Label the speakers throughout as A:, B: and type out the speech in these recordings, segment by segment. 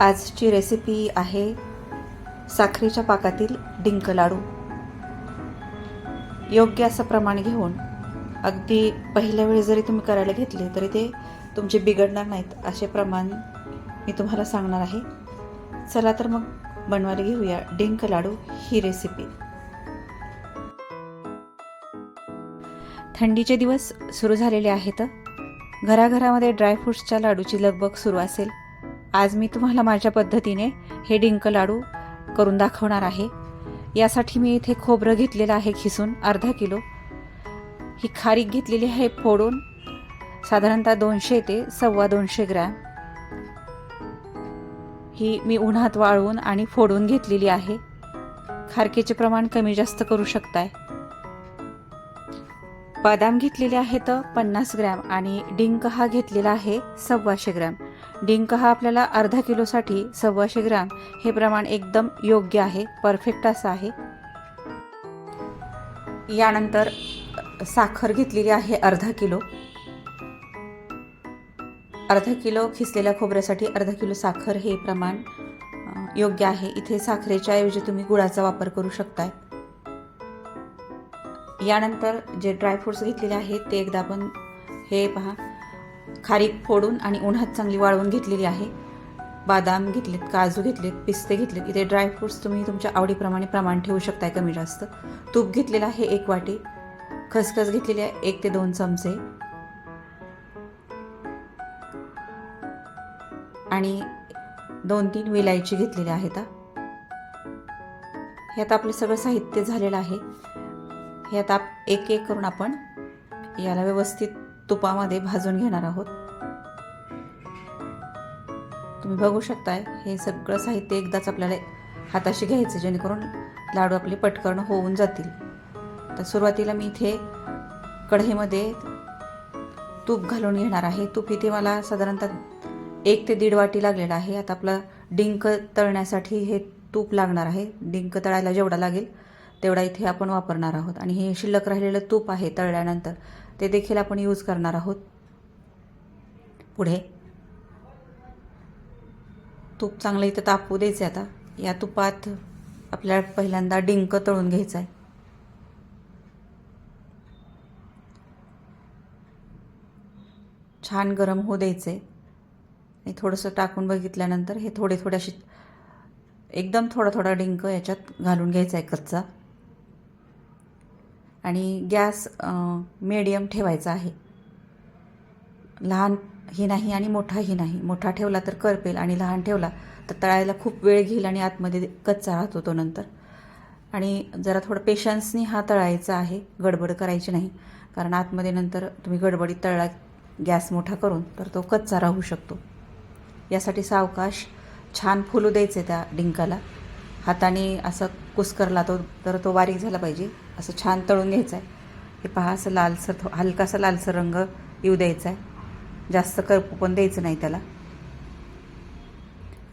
A: आजची रेसिपी आहे साखरेच्या पाकातील डिंक लाडू. योग्य असं प्रमाण घेऊन अगदी पहिल्या वेळी जरी तुम्ही करायला घेतले तरी ते तुमचे बिघडणार नाहीत असे प्रमाण मी तुम्हाला सांगणार आहे. चला तर मग बनवायला घेऊया डिंक लाडू ही रेसिपी थंडीचे दिवस सुरू झालेले आहेत. घराघरामध्ये ड्रायफ्रूट्सच्या लाडूची लगबग सुरू असेल. आज मी तुम्हाला माझ्या पद्धतीने हे डिंक लाडू करून दाखवणार आहे. यासाठी मी इथे खोबरं घेतलेलं आहे खिसून अर्धा किलो. ही खारीक घेतलेली आहे फोडून. साधारणतः दोनशे ते सव्वा दोनशे ग्रॅम. ही मी उन्हात वाळवून आणि फोडून घेतलेली आहे. खारकेचे प्रमाण कमी जास्त करू शकताय. बदाम घेतलेले आहेत पन्नास ग्रॅम आणि डिंक हा घेतलेला आहे सव्वाशे ग्रॅम. डिंक हा आपल्याला अर्धा किलोसाठी सव्वाशे ग्राम हे प्रमाण एकदम योग्य आहे परफेक्ट असं आहे. यानंतर साखर घेतलेली आहे अर्धा किलो. अर्धा किलो खिसलेल्या खोबऱ्यासाठी अर्धा किलो साखर हे प्रमाण योग्य आहे. इथे साखरेच्या ऐवजी तुम्ही गुळाचा वापर करू शकताय. यानंतर जे ड्रायफ्रुट्स घेतलेले आहेत ते एकदा आपण हे पहा. खारीक फोडून आणि उन्हात चांगली वाळवून घेतलेली आहे. बदाम घेतलेत काजू घेतलेत पिस्ते घेतलेत. इथे ड्रायफ्रूट्स तुम्ही तुमच्या आवडीप्रमाणे प्रमाण ठेवू शकताय कमी जास्त. तूप घेतलेलं आहे एक वाटी. खसखस घेतलेली आहे एक ते दोन चमचे. आणि दोन तीन विलायची घेतलेली आहेत हे. आता आपलं सगळं साहित्य झालेलं आहे. हे आता आप- एक एक करून आपण याला व्यवस्थित तुपामध्ये भाजून घेणार आहोत. तुम्ही बघू शकताय हे सगळं साहित्य एकदाच आपल्याला हाताशी घ्यायचं जेणेकरून लाडू आपले पटकन होऊन जातील. तर सुरुवातीला मी इथे कढईमध्ये तूप घालून घेणार आहे. तूप इथे मला साधारणतः एक ते दीड वाटी लागलेलं आहे. आता आपलं डिंक तळण्यासाठी हे तूप लागणार आहे. डिंक तळायला जेवढा लागेल तेवढा इथे आपण वापरणार आहोत. आणि हे शिल्लक राहिलेलं तूप आहे तळल्यानंतर. ते देखील आपण यूज करणार आहोत. पुढे. तूप चांगलं इथं तापू द्यायचं आता. या तुपात आपल्याला पहिल्यांदा डिंक तळून घ्यायचं आहे छान गरम होऊ द्यायचं आहे आणि थोडंसं टाकून बघितल्यानंतर हे थोडे थोडे असे एकदम थोडा थोडा डिंक याच्यात घालून घ्यायचा आहे कच्चा. आणि गॅस मीडियम ठेवायचा आहे. लहान ही नाही आणि मोठाही नाही. मोठा ठेवला तर करपेल आणि लहान ठेवला तर तळायला खूप वेळ घेईल आणि आतमध्ये कच्चा राहतो तो नंतर. आणि जरा थोडं पेशन्सनी हा तळायचा आहे. गडबड करायची नाही. कारण आतमध्ये नंतर तुम्ही गडबडीत तळला गॅस मोठा करून तर तो कच्चा राहू शकतो. यासाठी सावकाश छान फुलू द्यायचे त्या डिंकाला. हाताने असं कुस्करला तो तर तो बारीक झाला पाहिजे. असं छान तळून घ्यायचं आहे हे पहा असं लालसर थो हलकासा लालसर रंग येऊ द्यायचा आहे जास्त करपू पण द्यायचं नाही त्याला.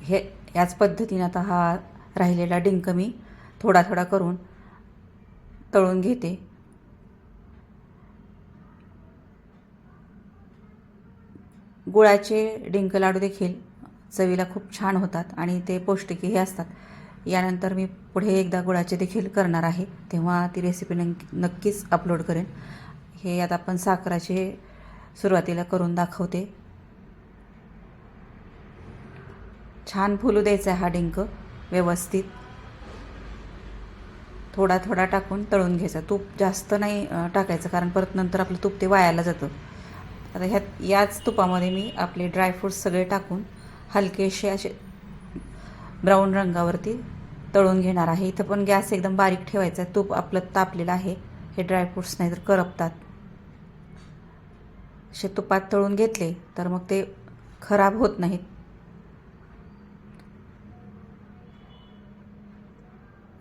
A: हे याच पद्धतीनं आता हा राहिलेला डिंक मी थोडा थोडा करून तळून घेते. गुळाचे डिंक लाडू देखील चवीला खूप छान होतात आणि ते पौष्टिकही असतात. यानंतर मी पुढे एकदा गुळाचे देखील करणार आहे. तेव्हा ती रेसिपी नक्की नक्कीच अपलोड करेन. हे आता आपण साखराचे सुरुवातीला करून दाखवते. छान फुलू द्यायचा आहे हा डिंक व्यवस्थित. थोडा थोडा टाकून तळून घ्यायचा. तूप जास्त नाही टाकायचं कारण परत नंतर आपलं तूप ते वायाला जातं. आता ह्यात याच तुपामध्ये मी आपले ड्रायफ्रूट्स सगळे टाकून हलकेसे असे ब्राऊन रंगावरती तळून घेणार आहे. इथं पण गॅस एकदम बारीक ठेवायचा आहे. तूप आपलं तापलेलं आहे. हे ड्रायफ्रूट्स नाही तर करपतात. असे तुपात तळून घेतले तर मग ते खराब होत नाहीत.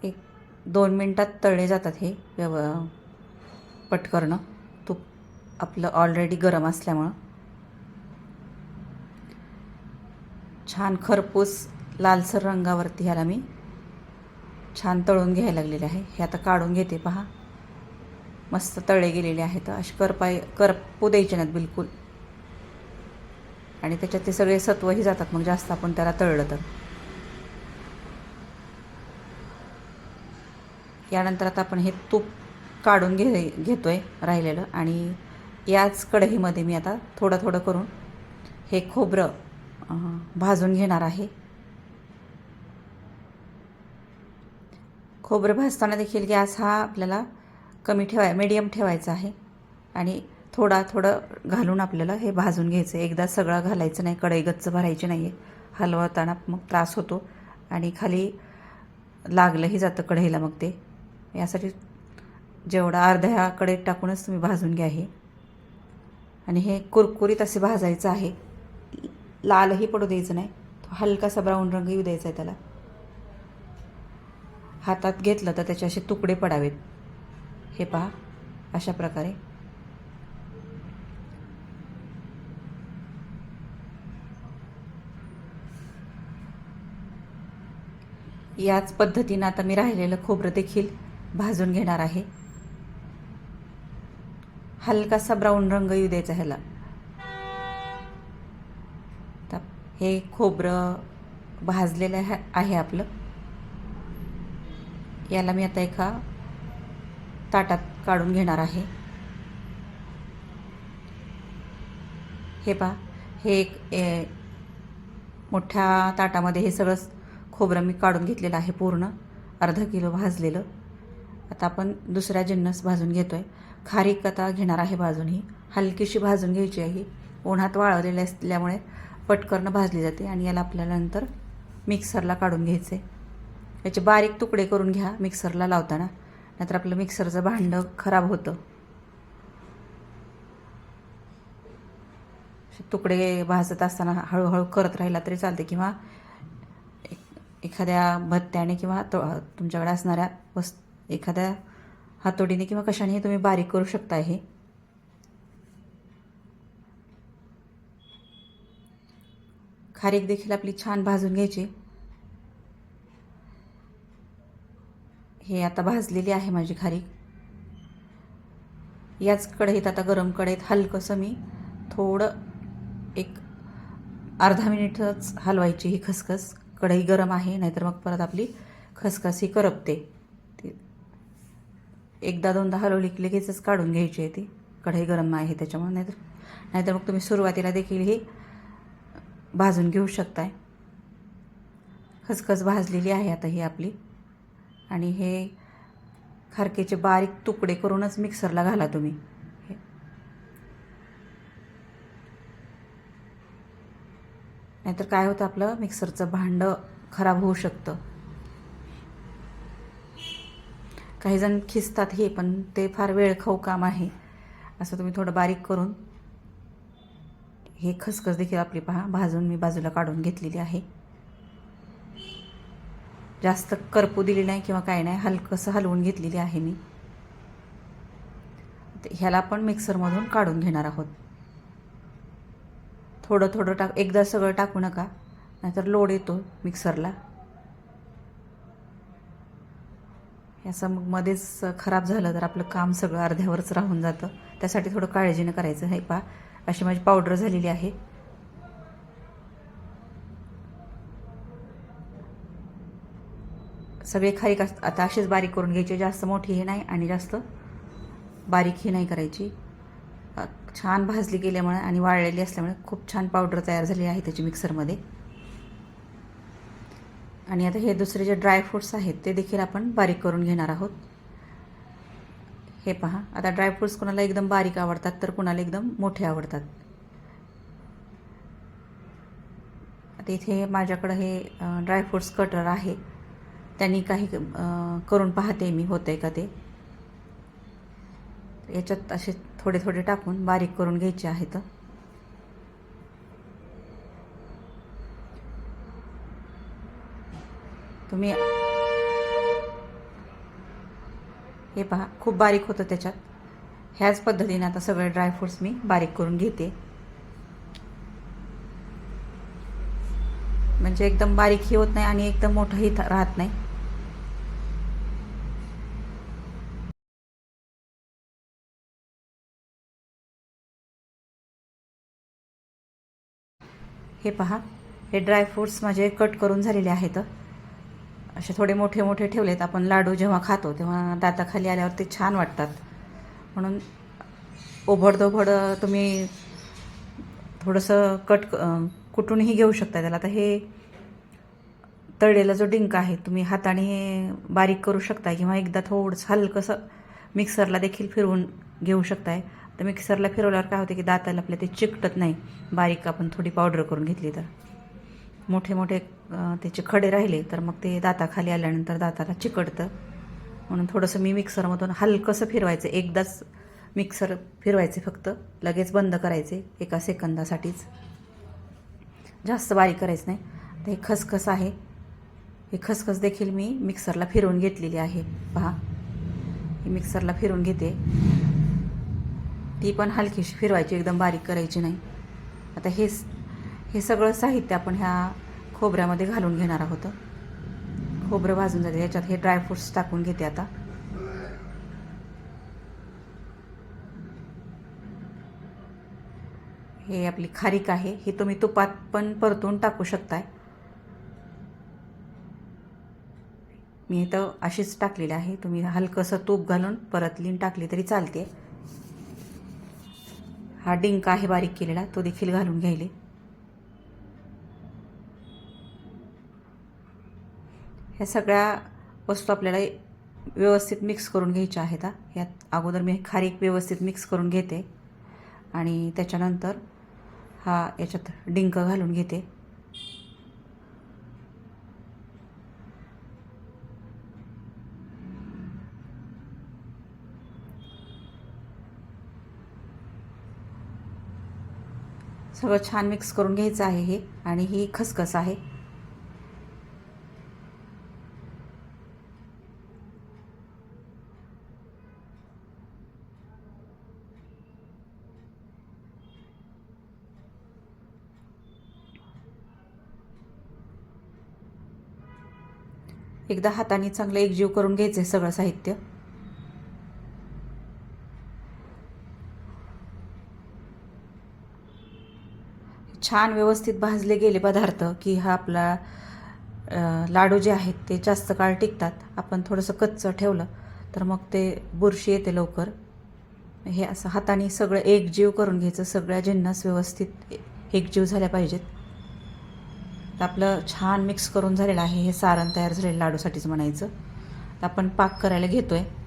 A: एक दोन मिनटात तळले जातात हे व्यव पटकरणं. तूप आपलं ऑलरेडी गरम असल्यामुळं. छान खरपूस लालसर रंगावरती ह्याला मी छान तळून घ्यायला लागलेले आहे. हे आता काढून घेते पहा. मस्त तळे गेलेले आहेत. असे करपाय करपू द्यायचे नाहीत बिलकुल. आणि त्याच्यात ते सगळे सत्वही जातात. मग जास्त आपण त्याला तळलं तर. यानंतर आता आपण हे तूप काढून घे घेतो आहे राहिलेलं. आणि याच कढईमध्ये मी आता थोडं थोडं करून हे खोबरं भाजून घेणार आहे. खोबरं भाजताना देखील गॅस हा आपल्याला कमी ठेवाय मीडियम ठेवायचा आहे. आणि थोडा थोडं घालून आपल्याला हे भाजून घ्यायचं. आहे एकदा सगळं घालायचं नाही कढई गच्च भरायची नाही आहे हलवताना मग त्रास होतो. आणि खाली लागलंही जातं कढईला मग ते. यासाठी जेवढा अर्ध्या कढईत टाकूनच तुम्ही भाजून घ्या हे. आणि हे कुरकुरीत असे भाजायचं आहे. लालही पडू द्यायचं नाही. हलकासा ब्राऊन रंग येऊ द्यायचा आहे त्याला. हातात घेतलं तर त्याचे असे तुकडे पडावेत. हे पहा अशा प्रकारे. याच पद्धतीनं आता मी राहिलेलं खोबरं देखील भाजून घेणार आहे. हलकासा ब्राऊन रंग येऊ द्यायचा ह्याला. हे खोबरं भाजलेलं आहे आपलं. याला मी आता एका ताटात काढून घेणार आहे. हे पहा हे एक ए, मोठ्या ताटामध्ये हे सगळं खोबरं मी काढून घेतलेलं आहे पूर्ण. अर्धा किलो भाजलेलं. आता आपण दुसऱ्या जिन्नस भाजून घेतो आहे खारीक आता घेणार आहे भाजून ही. हलकीशी भाजून घ्यायची आहे उन्हात वाळवलेली असल्यामुळे पटकरनं भाजली जाते आणि याला आपल्याला नंतर मिक्सरला काढून घ्यायचे. याचे बारीक तुकडे करून घ्या मिक्सरला लावताना. नाहीतर आपलं मिक्सरचं भांडं खराब होतं. असे तुकडे भाजत असताना हळूहळू करत राहिला तरी चालते किंवा एखाद्या भत्त्याने किंवा तो तुमच्याकडे असणाऱ्या वस् एखाद्या हातोडीने किंवा कशाने तुम्ही बारीक करू शकता हे. खारीक देखील आपली छान भाजून घ्यायची. हे आता भाजलेली आहे माझी खारीक याच कढईत आता गरम कढईत हलकंसं मी थोडं एक अर्धा मिनिटच हलवायची ही खसखस. कढई गरम आहे नाहीतर मग परत आपली खसखस ही करपते. ती एकदा दोनदा हलवली की लगेचच काढून घ्यायची आहे ती. कढई गरम आहे त्याच्यामुळे नाहीतर नाहीतर मग तुम्ही सुरुवातीला देखील ही भाजून घेऊ शकताय. खसखस भाजलेली आहे आता ही आपली. आणि हे खारकेचे बारीक तुकडे करूनच मिक्सरला घाला तुम्ही. नाहीतर काय होतं आपलं? मिक्सरचं भांडं खराब होऊ शकतं. काही जण खिसतात हे पण ते फार वेळखाऊ काम आहे. असं तुम्ही थोडं बारीक करून हे खसखस देखील आपली पहा. भाजून मी बाजूला काढून घेतलेली आहे. जास्त करपू दिली नाही किंवा काय नाही हलकंसं हलवून घेतलेली आहे मी. ह्याला आपण मिक्सरमधून काढून घेणार आहोत. थोडं थोडं टाक एकदा सगळं टाकू नका नाहीतर लोड येतो मिक्सरला. याचं मग मध्येच खराब झालं तर आपलं काम सगळं अर्ध्यावरच राहून जातं. त्यासाठी थोडं काळजीनं करायचं हे पा अशी माझी पावडर झालेली आहे. सगळे खारीक अस- आता असेच बारीक करून घ्यायचे. जास्त मोठी हे नाही आणि जास्त बारीक ही नाही करायची. छान भाजली गेल्यामुळे आणि वाळलेली असल्यामुळे खूप छान पावडर तयार झाली आहे त्याची मिक्सरमध्ये आणि आता हे दुसरे जे ड्रायफ्रूट्स आहेत ते देखील आपण बारीक करून घेणार आहोत. हे पहा. आता ड्रायफ्रूट्स कोणाला एकदम बारीक आवडतात तर कोणाला एकदम मोठे आवडतात. आता इथे माझ्याकडं हे ड्रायफ्रूट्स कटर आहे. त्यांनी काही करून पाहते मी होतंय का ते. याच्यात असे थोडे थोडे टाकून बारीक करून घ्यायचे आहेत. तुम्ही हे पहा खूप बारीक होतं त्याच्यात. ह्याच पद्धतीने आता सगळे ड्रायफ्रूट्स मी बारीक करून घेते. म्हणजे एकदम बारीकही होत नाही आणि एकदम मोठंही राहत नाही. हे पहा. हे ड्रायफ्रूट्स माझे कट करून झालेले आहेत. असे थोडे मोठे मोठे ठेवलेत. आपण लाडू जेव्हा खातो तेव्हा दाताखाली आल्यावर ते छान वाटतात. म्हणून ओभडदोभड तुम्ही थोडंसं कट कुठूनही घेऊ शकता त्याला. आता हे तळलेला जो डिंक आहे तुम्ही हाताने बारीक करू शकता किंवा एकदा थोडंसं हलकंसं मिक्सरला देखील फिरवून घेऊ शकताय. तर मिक्सरला फिरवल्यावर काय होते की दाताला आपल्या ते चिकटत नाही. बारीक आपण थोडी पावडर करून घेतली तर. मोठे मोठे त्याचे खडे राहिले तर मग ते दाताखाली आल्यानंतर दाताला चिकटतं. म्हणून थोडंसं मी मिक्सरमधून हलकंसं फिरवायचं. एकदाच मिक्सर फिरवायचे फक्त. लगेच बंद करायचे एका सेकंदासाठीच. जास्त बारीक करायचं नाही. तर हे खसखस आहे. हे खसखस देखील मी मिक्सरला फिरवून घेतलेली आहे. पहा. ही मिक्सरला फिरवून घेते. ती पण हलकीशी फिरवायची एकदम बारीक करायची नाही. आता हे हे सगळं साहित्य आपण ह्या खोबऱ्यामध्ये घालून घेणार आहोत. खोबरं भाजून जाते याच्यात हे ड्रायफ्रुट्स टाकून घेते आता. हे आपली खारीक आहे ही तुम्ही तुपात पण परतून टाकू शकताय. मी इथं अशीच टाकलेली आहे तुम्ही हलकंसं तूप घालून परतलीन टाकली तरी चालते. हा डिंक आहे बारीक केलेला तो देखील घालून घ्यायले. ह्या सगळ्या वस्तू आपल्याला व्यवस्थित मिक्स करून घ्यायच्या आहेत हा. यात अगोदर मी खारीक व्यवस्थित मिक्स करून घेते आणि त्याच्यानंतर हा याच्यात डिंक घालून घेते. सगळं छान मिक्स करून घ्यायचं आहे हे. आणि ही खसखस आहे. एकदा हाताने चांगलं एकजीव करून घ्यायचं आहे सगळं साहित्य. छान व्यवस्थित भाजले गेले पदार्थ की हा आपला लाडू जे आहेत ते जास्त काळ टिकतात. आपण थोडंसं कच्चं ठेवलं तर मग ते बुरशी येते लवकर. हे असं हाताने सगळं एकजीव करून घ्यायचं. सगळ्या जिन्नस व्यवस्थित एकजीव झाल्या पाहिजेत. तर आपलं छान मिक्स करून झालेलं आहे. हे सारण तयार झालेलं लाडूसाठीच म्हणायचं. आपण पाक करायला घेतो आहे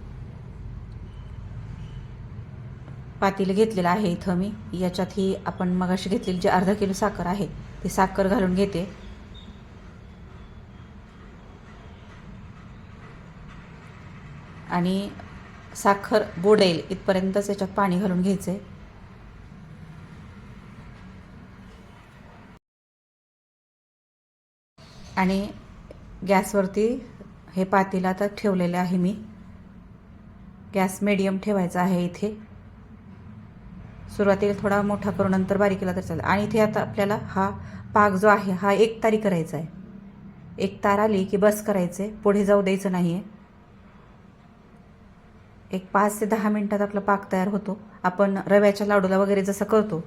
A: पातेलं घेतलेलं आहे इथं मी. याच्यात ही आपण मगाशी घेतलेली जी अर्धा किलो साखर आहे ती साखर घालून घेते. आणि साखर बुडेल इथपर्यंतच याच्यात पाणी घालून घ्यायचं आहे आणि गॅसवरती हे पातेलं आता ठेवलेलं आहे मी. गॅस मिडियम ठेवायचा आहे इथे. सुरुवातीला थोडा मोठा करून नंतर बारीक केला तर चालेल. आणि इथे आता आपल्याला हा पाक जो आहे हा एक तारी करायचा आहे. एक तार आली की बस करायचं. आहे पुढे जाऊ द्यायचं नाही आहे एक पाच ते दहा मिनटात आपला पाक तयार होतो. आपण रव्याच्या लाडूला वगैरे जसं करतो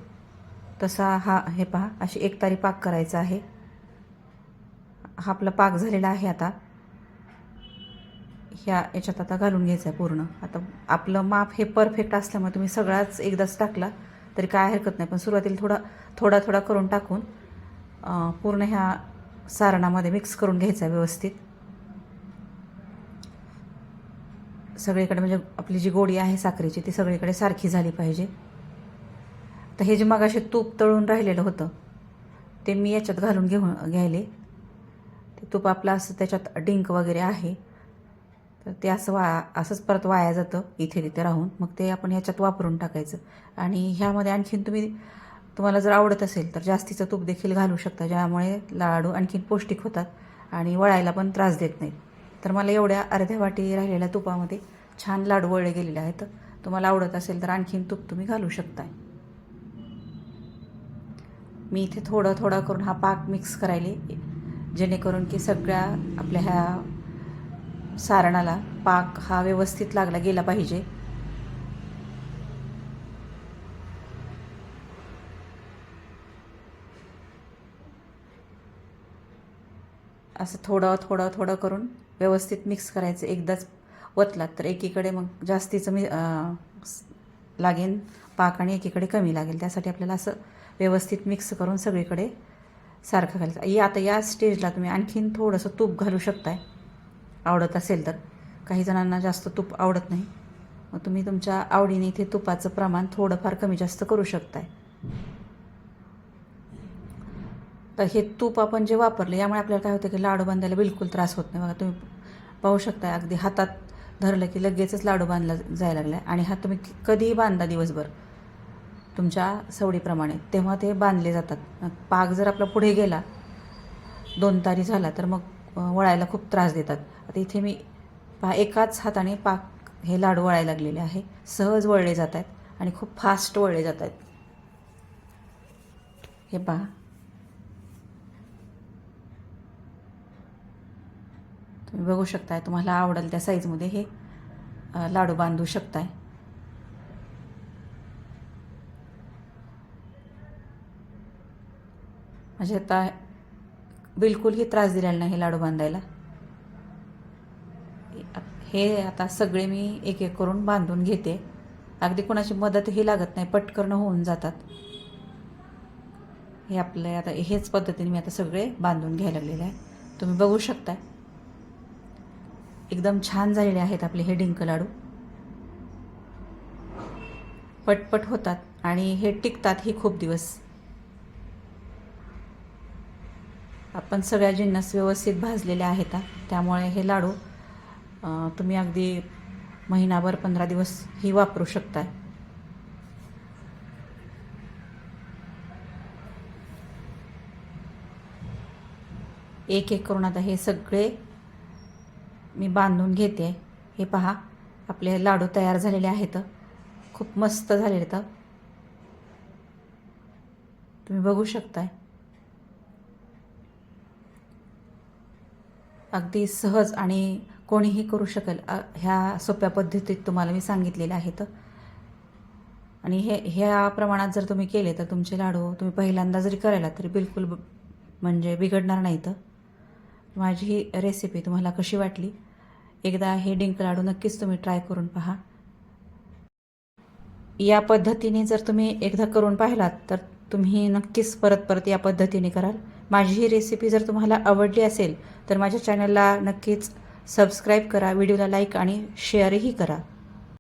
A: तसा हा हे पहा अशी एक तारी पाक करायचा आहे. हा आपला पाक झालेला आहे आता. ह्या याच्यात आता घालून घ्यायचं आहे पूर्ण. आता आपलं माप हे परफेक्ट असल्यामुळे तुम्ही सगळाच एकदाच टाकला तरी काय हरकत नाही. पण सुरुवातीला थोडा थोडा थोडा करून टाकून पूर्ण ह्या सारणामध्ये मिक्स करून घ्यायचा आहे व्यवस्थित. सगळीकडे म्हणजे आपली जी गोडी आहे साखरेची ती सगळीकडे सारखी झाली पाहिजे. तर हे जे मगाशी तूप तळून राहिलेलं होतं ते मी याच्यात घालून घेऊन घ्यायले. ते तूप आपलं असं त्याच्यात डिंक वगैरे आहे तर ते असं वा असंच परत वाया जातं इथे तिथे राहून. मग ते आपण ह्याच्यात वापरून टाकायचं. आणि ह्यामध्ये आणखीन तुम्ही तुम्हाला जर आवडत असेल तर जास्तीचं तूप देखील घालू शकता ज्यामुळे लाडू आणखीन पौष्टिक होतात आणि वळायला पण त्रास देत नाहीत. तर मला एवढ्या अर्ध्या वाटी राहिलेल्या तुपामध्ये छान लाडू वळले गेलेले आहेत. तुम्हाला आवडत असेल तर आणखीन तूप तुम्ही घालू शकता मी इथे थोडं थोडं करून हा पाक मिक्स करायले जेणेकरून की सगळ्या आपल्या ह्या सारणाला पाक हा व्यवस्थित लागला गेला पाहिजे. असं थोडं थोडं थोडं करून व्यवस्थित मिक्स करायचं. एकदाच वतलात तर एकीकडे मग जास्तीचं मी लागेल पाक आणि एकीकडे कमी लागेल. त्यासाठी आपल्याला असं व्यवस्थित मिक्स करून सगळीकडे सारखं घालायचं. या आता या स्टेजला तुम्ही आणखीन थोडंसं तूप घालू शकताय. आवडत असेल तर. काही जणांना जास्त तूप आवडत नाही. मग तुम्ही तुमच्या आवडीने इथे तुपाचं प्रमाण थोडंफार कमी जास्त करू शकताय. तर हे तूप आपण जे वापरलं यामुळे आपल्याला काय होतं की लाडू बांधायला बिलकुल त्रास होत नाही. बघा तुम्ही पाहू शकता अगदी हातात धरलं की लगेचच लाडू बांधला जायला लागला आणि हा तुम्ही कधीही बांधा दिवसभर. तुमच्या सवडीप्रमाणे. तेव्हा ते बांधले जातात. पाक जर आपला पुढे गेला दोन तारी झाला तर मग वळायला खूप त्रास देतात. आता इथे मी पा एकाच हाताने पाक हे लाडू वळायला लागलेले आहे. सहज वळले जात आहेत आणि खूप फास्ट वळले जात आहेत हे पहा. तुम्ही बघू शकताय तुम्हाला आवडेल त्या साईजमध्ये हे लाडू बांधू शकताय. म्हणजे आता बिलकुलही त्रास दिलेला नाही हे लाडू बांधायला. हे आता सगळे मी एक एक करून बांधून घेते. अगदी कोणाची मदतही लागत नाही पटकर्ण होऊन जातात. हे आपलं आता हेच पद्धतीने मी आता सगळे बांधून घ्यायला लागलेले आहे. तुम्ही बघू शकताय. एकदम छान झालेले आहेत आपले हे डिंक लाडू. पटपट होतात आणि हे टिकतात ही खूप दिवस. आपण सगळ्या जिन्नस व्यवस्थित भाजलेल्या आहेत त्यामुळे हे लाडू तुम्ही अगदी महिनाभर पंधरा दिवस ही वापरू शकताय. एक एक करून आता हे सगळे मी बांधून घेते. हे पहा आपले लाडू तयार झालेले आहेत. खूप मस्त झालेले आहेत. तुम्ही बघू शकताय. अगदी सहज आणि कोणीही करू शकेल. ह्या सोप्या पद्धतीत तुम्हाला मी सांगितलेले आहेत आणि हे ह्या प्रमाणात जर तुम्ही केले तर तुमचे लाडू तुम्ही पहिल्यांदा जरी करायला तरी बिलकुल म्हणजे बिघडणार नाहीत माझी ही रेसिपी तुम्हाला कशी वाटली? एकदा हे डिंक लाडू नक्कीच तुम्ही ट्राय करून पहा. या पद्धतीने जर तुम्ही एकदा करून पाहिलात तर तुम्ही नक्कीच परत परत या पद्धतीने कराल. माझी ही रेसिपी जर तुम्हाला आवडली असेल तर माझ्या चॅनलला नक्कीच सबस्क्राईब करा व्हिडिओला लाईक आणि शेअरही करा.